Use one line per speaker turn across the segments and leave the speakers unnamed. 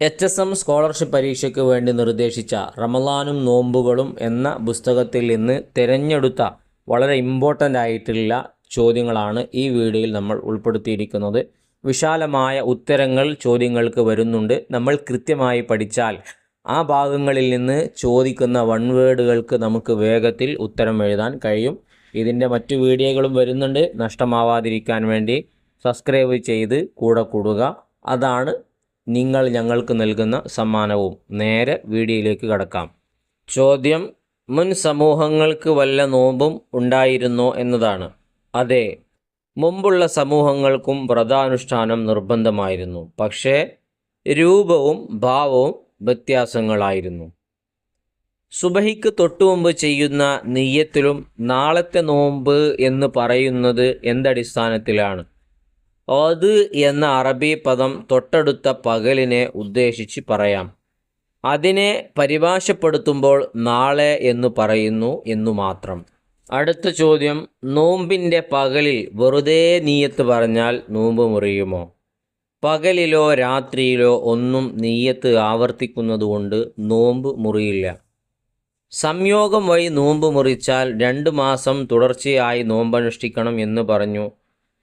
H S M scholarship പരീക്ഷയ്ക്ക് വേണ്ടി നിർദ്ദേശിച്ച റമലാനും നോമ്പുകളും എന്ന പുസ്തകത്തിൽ നിന്ന് തിരഞ്ഞെടുത്ത വളരെ ഇമ്പോർട്ടന്റ് ആയിട്ടുള്ള ചോദ്യങ്ങളാണ് ഈ വീഡിയോയിൽ നമ്മൾ ഉൾപ്പെടുത്തിയിരിക്കുന്നത്. വിശാലമായ ഉത്തരങ്ങൾ ചോദ്യങ്ങൾക്ക് വരുന്നുണ്ട്. നമ്മൾ കൃത്യമായി പഠിച്ചാൽ ആ ഭാഗങ്ങളിൽ നിന്ന് ചോദിക്കുന്ന വൺ വേർഡുകൾക്ക് നമുക്ക് വേഗത്തിൽ ഉത്തരം എഴുതാൻ കഴിയും. ഇതിന്റെ മറ്റു വീഡിയോകളും വരുന്നുണ്ട്. നഷ്ടമാവാതിരിക്കാൻ വേണ്ടി സബ്സ്ക്രൈബ് ചെയ്ത് കൂടെ കൂടുക. അതാണ് നിങ്ങൾ ഞങ്ങൾക്ക് നൽകുന്ന സമ്മാനവും നേരെ വീഡിയോയിലേക്ക് കടക്കാം. ചോദ്യം മുൻ സമൂഹങ്ങൾക്ക് വല്ല നോമ്പും ഉണ്ടായിരുന്നോ എന്നതാണ്. അതെ മുമ്പുള്ള സമൂഹങ്ങൾക്കും വ്രതാനുഷ്ഠാനം നിർബന്ധമായിരുന്നു. പക്ഷേ രൂപവും ഭാവവും വ്യത്യാസങ്ങളായിരുന്നു. സുബഹിക്ക് തൊട്ടുമുമ്പ് ചെയ്യുന്ന നെയ്യത്തിലും നാളത്തെ നോമ്പ് എന്ന് പറയുന്നത് എന്തടിസ്ഥാനത്തിലാണ്? അത് എന്ന അറബി പദം തൊട്ടടുത്ത പകലിനെ ഉദ്ദേശിച്ച് പറയാം. അതിനെ പരിഭാഷപ്പെടുത്തുമ്പോൾ നാളെ എന്ന് പറയുന്നു എന്നു മാത്രം. അടുത്ത ചോദ്യം നോമ്പിന്റെ പകലിൽ വെറുതെ നീയത്ത് പറഞ്ഞാൽ നോമ്പ് മുറിയുമോ? പകലിലോ രാത്രിയിലോ ഒന്നും നീയത്ത് ആവർത്തിക്കുന്നതുകൊണ്ട് നോമ്പ് മുറിയില്ല. സംയോഗം വഴി നോമ്പ് മുറിച്ചാൽ രണ്ട് മാസം തുടർച്ചയായി നോമ്പനുഷ്ഠിക്കണം എന്ന് പറഞ്ഞു.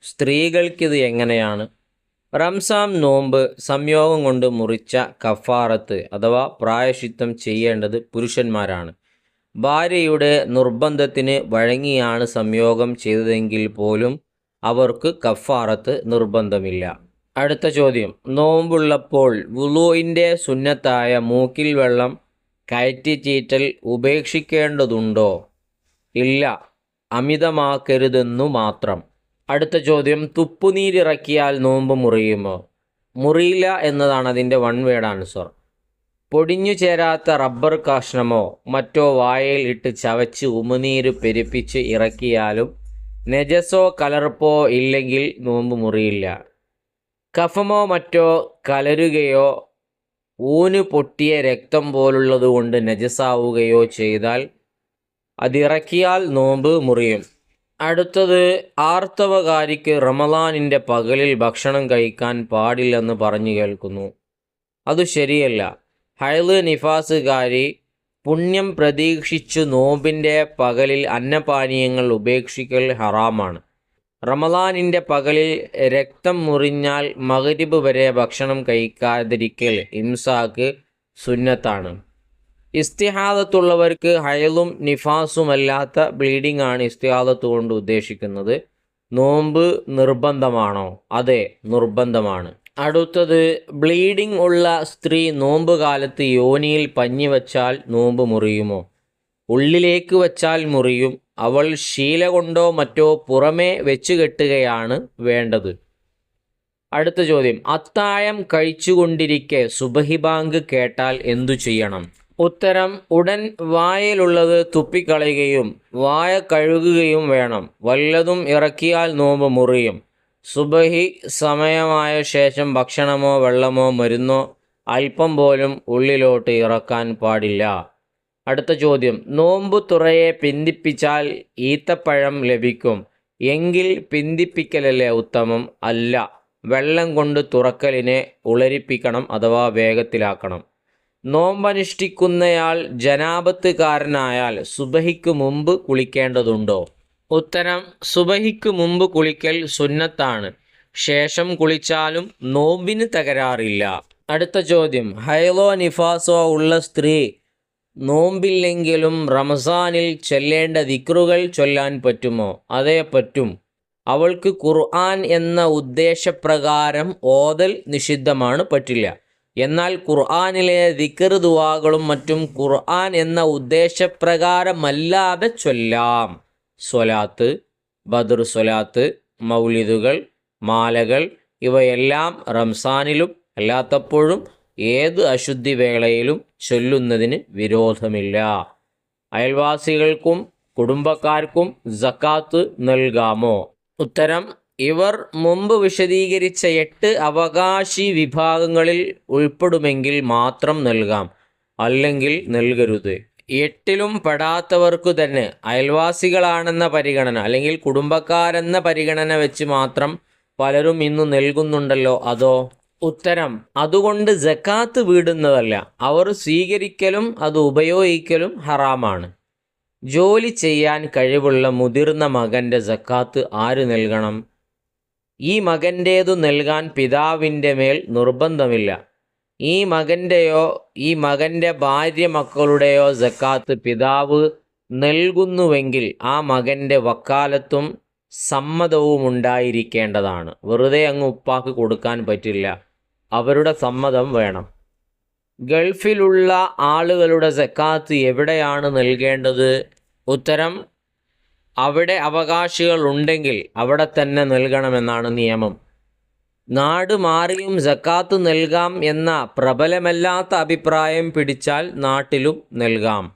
സ്ത്രീകൾക്കിത് എങ്ങനെയാണ്? റംസാൻ നോമ്പ് സംയോഗം കൊണ്ട് മുറിച്ച കഫാറത്ത് അഥവാ പ്രായശിത്വം ചെയ്യേണ്ടത് പുരുഷന്മാരാണ്. ഭാര്യയുടെ നിർബന്ധത്തിന് വഴങ്ങിയാണ് സംയോഗം ചെയ്തതെങ്കിൽ പോലും അവർക്ക് കഫാറത്ത് നിർബന്ധമില്ല. അടുത്ത ചോദ്യം. നോമ്പുള്ളപ്പോൾ വുളുവിന്റെ സുന്നത്തായ മൂക്കിൽ വെള്ളം കയറ്റിച്ചീറ്റൽ ഉപേക്ഷിക്കേണ്ടതുണ്ടോ? ഇല്ല. അമിതമാക്കരുതെന്നു മാത്രം. അടുത്ത ചോദ്യം തുപ്പുനീരിറക്കിയാൽ നോമ്പ് മുറിയുമോ? മുറിയില്ല എന്നതാണ് അതിന്റെ വൺ വേഡ് ആൻസർ പൊടിഞ്ഞു ചേരാത്ത റബ്ബർ കഷ്ണമോ മറ്റോ വായയിൽ ഇട്ട് ചവച്ച് ഉമിനീര് പെരുപ്പിച്ച് ഇറക്കിയാലും നെജസോ കലർപ്പോ ഇല്ലെങ്കിൽ നോമ്പ് മുറിയില്ല. കഫമോ മറ്റോ കലരുകയോ ഊന് പൊട്ടിയ രക്തം പോലുള്ളത് കൊണ്ട് നജസാവുകയോ ചെയ്താൽ അതിറക്കിയാൽ നോമ്പ് മുറിയും. അടുത്തത് ആർത്തവകാരിക്ക് റമലാനിന്റെ പകലിൽ ഭക്ഷണം കഴിക്കാൻ പാടില്ലെന്ന് പറഞ്ഞു കേൾക്കുന്നു. അത് ശരിയല്ല. ഹൈൽ നിഫാസുകാരി പുണ്യം പ്രതീക്ഷിച്ചു നോമ്പിന്റെ പകലിൽ അന്നപാനീയങ്ങൾ ഉപേക്ഷിക്കൽ ഹറാമാണ്. റമലാനിന്റെ പകലിൽ രക്തം മുറിഞ്ഞാൽ മകരിബ് വരെ ഭക്ഷണം കഴിക്കാതിരിക്കൽ ഇംസാക്ക് സുന്നത്താണ്. ഇസ്തിഹാദത്തുള്ളവർക്ക് ഹയലും നിഫാസുമല്ലാത്ത ബ്ലീഡിംഗ് ആണ് ഇസ്തിഹാദത്ത് കൊണ്ട് ഉദ്ദേശിക്കുന്നത്. നോമ്പ് നിർബന്ധമാണോ? അതെ നിർബന്ധമാണ്. അടുത്തത് ബ്ലീഡിംഗ് ഉള്ള സ്ത്രീ നോമ്പ് കാലത്ത് യോനിയിൽ പഞ്ഞി വച്ചാൽ നോമ്പ് മുറിയുമോ? ഉള്ളിലേക്ക് വച്ചാൽ മുറിയും. അവൾ ശീല കൊണ്ടോ മറ്റോ പുറമേ വെച്ച് കെട്ടുകയാണ് വേണ്ടത്. അടുത്ത ചോദ്യം അത്തായം കഴിച്ചുകൊണ്ടിരിക്കെ സുബഹിബാങ്ക് കേട്ടാൽ എന്തു ചെയ്യണം? ഉത്തരം ഉടൻ വായയിലുള്ളത് തുപ്പിക്കളയുകയും വായ കഴുകുകയും വേണം. വല്ലതും ഇറക്കിയാൽ നോമ്പ് മുറിയും. സുബഹി സമയമായ ശേഷം ഭക്ഷണമോ വെള്ളമോ മരുന്നോ അല്പം പോലും ഉള്ളിലോട്ട് ഇറക്കാൻ പാടില്ല. അടുത്ത ചോദ്യം. നോമ്പു തുറയെ പിന്തിപ്പിച്ചാൽ ഈത്തപ്പഴം ലഭിക്കും. എങ്കിൽ പിന്തിപ്പിക്കലല്ലേ ഉത്തമം? അല്ല. വെള്ളം കൊണ്ട് തുറക്കലിനെ ഉളരിപ്പിക്കണം അഥവാ വേഗത്തിലാക്കണം. നോമ്പനുഷ്ഠിക്കുന്നയാൾ ജനാപത്തുകാരനായാൽ സുബഹിക്ക് മുമ്പ് കുളിക്കേണ്ടതുണ്ടോ? ഉത്തരം സുബഹിക്ക് മുമ്പ് കുളിക്കൽ സുന്നത്താണ്. ശേഷം കുളിച്ചാലും നോമ്പിന് തകരാറില്ല. അടുത്ത ചോദ്യം ഹൈലോ നിഫാസോ ഉള്ള സ്ത്രീ നോമ്പില്ലെങ്കിലും റമസാനിൽ ചെല്ലേണ്ട ദിക്റുകൾ ചൊല്ലാൻ പറ്റുമോ? അതേ പറ്റും. അവൾക്ക് ഖുർആൻ എന്ന ഉദ്ദേശപ്രകാരം ഓതൽ നിഷിദ്ധമാണ് പറ്റില്ല. എന്നാൽ ഖുർആാനിലെ ദിക്കർ ദുവാകളും മറ്റും ഖുർആൻ എന്ന ഉദ്ദേശപ്രകാരമല്ലാതെ ചൊല്ലാം. സ്വലാത്ത് ബദർ സ്വലാത്ത് മൗലിദുകൾ മാലകൾ ഇവയെല്ലാം റംസാനിലും അല്ലാത്തപ്പോഴും ഏത് അശുദ്ധി വേളയിലും ചൊല്ലുന്നതിന് വിരോധമില്ല. അയൽവാസികൾക്കും കുടുംബക്കാർക്കും ജക്കാത്ത് നൽകാമോ? ഉത്തരം ഇവർ മുമ്പ് വിശദീകരിച്ച എട്ട് അവകാശി വിഭാഗങ്ങളിൽ ഉൾപ്പെടുമെങ്കിൽ മാത്രം നൽകാം. അല്ലെങ്കിൽ നൽകരുത്. എട്ടിലും പെടാത്തവർക്കു തന്നെ അയൽവാസികളാണെന്ന പരിഗണന അല്ലെങ്കിൽ കുടുംബക്കാരെന്ന പരിഗണന വെച്ച് മാത്രം പലരും ഇന്ന് നൽകുന്നുണ്ടല്ലോ അതോ? ഉത്തരം അതുകൊണ്ട് ജക്കാത്ത് വീടുന്നതല്ല. അവർ സ്വീകരിക്കലും അത് ഉപയോഗിക്കലും ഹറാമാണ്. ജോലി ചെയ്യാൻ കഴിവുള്ള മുതിർന്ന മകന്റെ ജക്കാത്ത് ആര് നൽകണം? ഈ മകന്റേതു നൽകാൻ പിതാവിന്റെ മേൽ നിർബന്ധമില്ല. ഈ മകന്റെയോ ഈ മകന്റെ ഭാര്യ മക്കളുടെയോ ജക്കാത്ത് പിതാവ് നൽകുന്നുവെങ്കിൽ ആ മകന്റെ വക്കാലത്തും സമ്മതവും ഉണ്ടായിരിക്കേണ്ടതാണ്. വെറുതെ അങ്ങ് ഉപ്പാക്ക് കൊടുക്കാൻ പറ്റില്ല. അവരുടെ സമ്മതം വേണം. ഗൾഫിലുള്ള ആളുകളുടെ സക്കാത്ത് എവിടെയാണ് നൽകേണ്ടത്? ഉത്തരം അവിടെ അവകാശികൾ ഉണ്ടെങ്കിൽ അവിടെ തന്നെ നൽകണമെന്നാണ് നിയമം. നാട് മാറിയും ജക്കാത്ത് നൽകാം എന്ന പ്രബലമല്ലാത്ത അഭിപ്രായം പിടിച്ചാൽ നാട്ടിലും നൽകാം.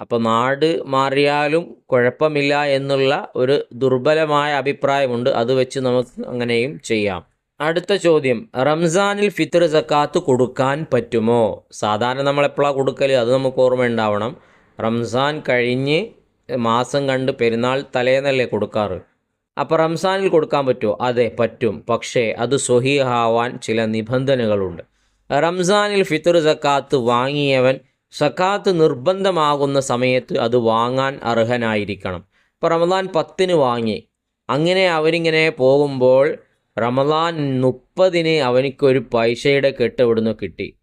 അപ്പോൾ നാട് മാറിയാലും കുഴപ്പമില്ല എന്നുള്ള ഒരു ദുർബലമായ അഭിപ്രായമുണ്ട്. അത് വെച്ച് നമുക്ക് അങ്ങനെയും ചെയ്യാം. അടുത്ത ചോദ്യം റംസാനിൽ ഫിത്തർ സക്കാത്ത് കൊടുക്കാൻ പറ്റുമോ? സാധാരണ നമ്മൾ എപ്പോഴാണ് കൊടുക്കൽ അത് നമുക്ക് ഓർമ്മ ഉണ്ടാവണം റംസാൻ കഴിഞ്ഞ് മാസം കണ്ട് പെരുന്നാൾ തലേന്നല്ലേ കൊടുക്കാറ്? അപ്പോൾ റംസാനിൽ കൊടുക്കാൻ പറ്റുമോ? അതെ പറ്റും. പക്ഷേ അത് സ്വഹീഹാവാൻ ചില നിബന്ധനകളുണ്ട്. റംസാനിൽ ഫിത്തർ സക്കാത്ത് വാങ്ങിയവൻ സക്കാത്ത് നിർബന്ധമാകുന്ന സമയത്ത് അത് വാങ്ങാൻ അർഹനായിരിക്കണം. ഇപ്പോൾ റമദാൻ പത്തിന് വാങ്ങി. അങ്ങനെ അവരിങ്ങനെ പോകുമ്പോൾ റമദാൻ മുപ്പതിന് അവനിക്കൊരു പൈസയുടെ കെട്ട് ഇവിടുന്ന് കിട്ടി.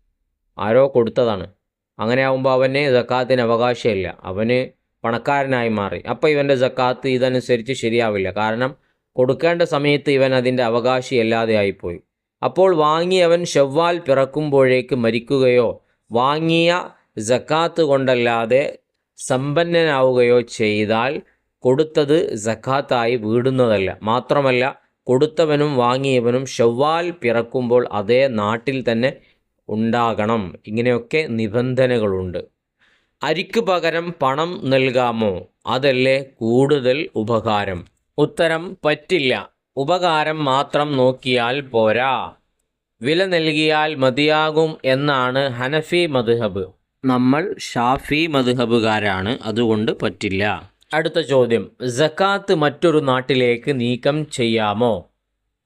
ആരോ കൊടുത്തതാണ്. അങ്ങനെ ആകുമ്പോൾ അവന് സക്കാത്തിന് അവകാശമില്ല. അവന് പണക്കാരനായി മാറി. അപ്പോൾ ഇവന്റെ ജക്കാത്ത് ഇതനുസരിച്ച് ശരിയാവില്ല. കാരണം കൊടുക്കേണ്ട സമയത്ത് ഇവൻ അതിന്റെ അവകാശിയല്ലാതെ ആയിപ്പോയി. അപ്പോൾ വാങ്ങിയവൻ ഷവ്വാൽ പിറക്കുമ്പോഴേക്ക് മരിക്കുകയോ വാങ്ങിയ ജക്കാത്ത് കൊണ്ടല്ലാതെ സമ്പന്നനാവുകയോ ചെയ്താൽ കൊടുത്തത് ജക്കാത്തായി വീടുന്നതല്ല. മാത്രമല്ല കൊടുത്തവനും വാങ്ങിയവനും ഷവ്വാൽ പിറക്കുമ്പോൾ അതേ നാട്ടിൽ തന്നെ ഉണ്ടാകണം. ഇങ്ങനെയൊക്കെ നിബന്ധനകളുണ്ട്. അരിക്ക് പകരം പണം നൽകാമോ? അതല്ലേ കൂടുതൽ ഉപകാരം. ഉത്തരം പറ്റില്ല. ഉപകാരം മാത്രം നോക്കിയാൽ പോരാ. വില നൽകിയാൽ മതിയാകും എന്നാണ് ഹനഫി മധുഹബ് നമ്മൾ ഷാഫി മധുഹബുകാരാണ് അതുകൊണ്ട് പറ്റില്ല. അടുത്ത ചോദ്യം. ജക്കാത്ത് മറ്റൊരു നാട്ടിലേക്ക് നീക്കം ചെയ്യാമോ?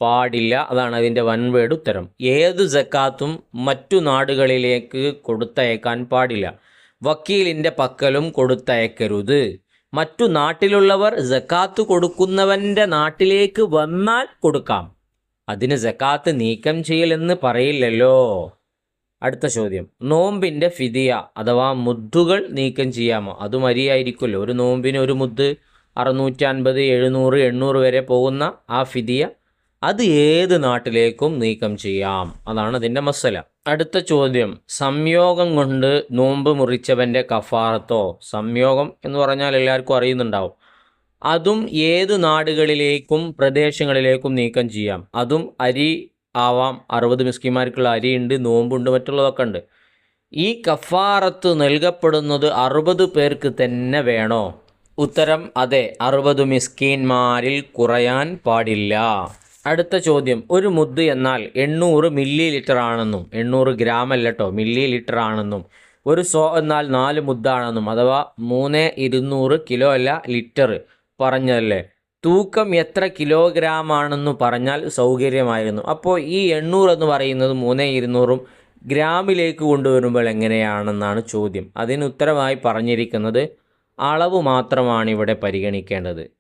പാടില്ല അതാണ് അതിന്റെ വൻവേട് ഉത്തരം ഏത് ജക്കാത്തും മറ്റു നാടുകളിലേക്ക് കൊടുത്തയക്കാൻ പാടില്ല. വക്കീലിന്റെ പക്കലും കൊടുത്തയക്കരുത്. മറ്റു നാട്ടിലുള്ളവർ ജക്കാത്ത് കൊടുക്കുന്നവന്റെ നാട്ടിലേക്ക് വന്നാൽ കൊടുക്കാം. അതിന് ജക്കാത്ത് നീക്കം ചെയ്യലെന്ന് പറയില്ലല്ലോ. അടുത്ത ചോദ്യം. നോമ്പിന്റെ ഫിദിയ അഥവാ മുദ്ദുകൾ നീക്കം ചെയ്യാമോ? അത് മരിയായിരിക്കുമല്ലോ ഒരു നോമ്പിന് ഒരു മുദ്ദ് അറുന്നൂറ്റി അൻപത് എഴുന്നൂറ് എണ്ണൂറ് വരെ പോകുന്ന ആ ഫിദിയ അത് ഏത് നാട്ടിലേക്കും നീക്കം ചെയ്യാം. അതാണ് അതിന്റെ മസല. അടുത്ത ചോദ്യം. സംയോഗം കൊണ്ട് നോമ്പ് മുറിച്ചവന്റെ കഫാറത്തോ? സംയോഗം എന്ന് പറഞ്ഞാൽ എല്ലാവർക്കും അറിയുന്നുണ്ടാവും. അതും ഏത് നാടുകളിലേക്കും പ്രദേശങ്ങളിലേക്കും നീക്കം ചെയ്യാം. അതും അരി ആവാം. അറുപത് മിസ്കിമാർക്കുള്ള അരിയുണ്ട് നോമ്പുണ്ട് മറ്റുള്ളതൊക്കെ ഉണ്ട്. ഈ കഫാറത്ത് നൽകപ്പെടുന്നത് അറുപത് പേർക്ക് തന്നെ വേണോ? ഉത്തരം അതെ. അറുപത് മിസ്കീന്മാരിൽ കുറയാൻ പാടില്ല. അടുത്ത ചോദ്യം. ഒരു മുദ്ദ് എന്നാൽ എണ്ണൂറ് മില്ലി ലിറ്റർ ആണെന്നും എണ്ണൂറ് ഗ്രാം അല്ല കേട്ടോ മില്ലി ലിറ്റർ ആണെന്നും. ഒരു സോ എന്നാൽ നാല് മുദ്ദാണെന്നും അഥവാ മൂന്ന് ഇരുന്നൂറ് കിലോ അല്ല ലിറ്റർ പറഞ്ഞതല്ലേ? തൂക്കം എത്ര കിലോഗ്രാം ആണെന്ന് പറഞ്ഞാൽ സൗകര്യമായിരുന്നു. അപ്പോൾ ഈ എണ്ണൂറ് എന്ന് പറയുന്നത് മൂന്ന് ഇരുന്നൂറും ഗ്രാമിലേക്ക് കൊണ്ടുവരുമ്പോൾ എങ്ങനെയാണെന്നാണ് ചോദ്യം. അതിന് ഉത്തരമായി പറഞ്ഞിരിക്കുന്നത് അളവ് മാത്രമാണ് ഇവിടെ പരിഗണിക്കേണ്ടത്.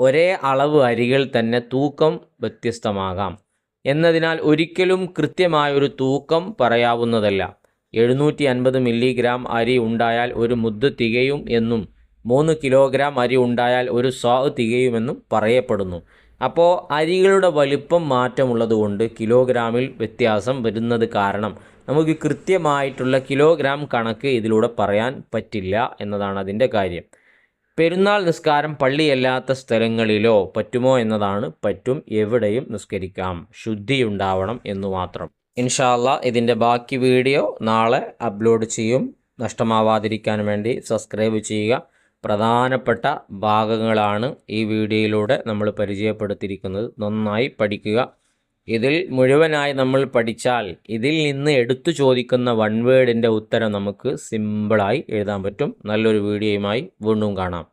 ഒരേ അളവ് അരികൾ തന്നെ തൂക്കം വ്യത്യസ്തമാകാം. എന്നതിനാൽ ഒരിക്കലും കൃത്യമായൊരു തൂക്കം പറയാവുന്നതല്ല. എഴുന്നൂറ്റി അൻപത് മില്ലിഗ്രാം അരി ഉണ്ടായാൽ ഒരു മുദ്ദ് തികയും എന്നും മൂന്ന് കിലോഗ്രാം അരി ഉണ്ടായാൽ ഒരു സ്വാ തികയുമെന്നും പറയപ്പെടുന്നു. അപ്പോൾ അരികളുടെ വലിപ്പം മാറ്റമുള്ളതുകൊണ്ട് കിലോഗ്രാമിൽ വ്യത്യാസം വരുന്നത് കാരണം നമുക്ക് കൃത്യമായിട്ടുള്ള കിലോഗ്രാം കണക്ക് ഇതിലൂടെ പറയാൻ പറ്റില്ല എന്നതാണ് അതിന്റെ കാര്യം. പെരുന്നാൾ നിസ്കാരം പള്ളിയല്ലാത്ത സ്ഥലങ്ങളിലോ പറ്റുമോ എന്നതാണ് പറ്റും എവിടെയും നിസ്കരിക്കാം. ശുദ്ധിയുണ്ടാവണം എന്നു മാത്രം. ഇൻഷാല്ല ഇതിന്റെ ബാക്കി വീഡിയോ നാളെ അപ്ലോഡ് ചെയ്യും. നഷ്ടമാവാതിരിക്കാൻ വേണ്ടി സബ്സ്ക്രൈബ് ചെയ്യുക. പ്രധാനപ്പെട്ട ഭാഗങ്ങളാണ് ഈ വീഡിയോയിലൂടെ നമ്മൾ പരിചയപ്പെടുത്തിയിരിക്കുന്നത്. നന്നായി പഠിക്കുക. ഇതിൽ മുഴുവനായി നമ്മൾ പഠിച്ചാൽ ഇതിൽ നിന്ന് എടുത്തു ചോദിക്കുന്ന വൺ വേർഡിന്റെ ഉത്തരം നമുക്ക് സിമ്പിളായി എഴുതാൻ പറ്റും. നല്ലൊരു വീഡിയോയുമായി വീണ്ടും കാണാം.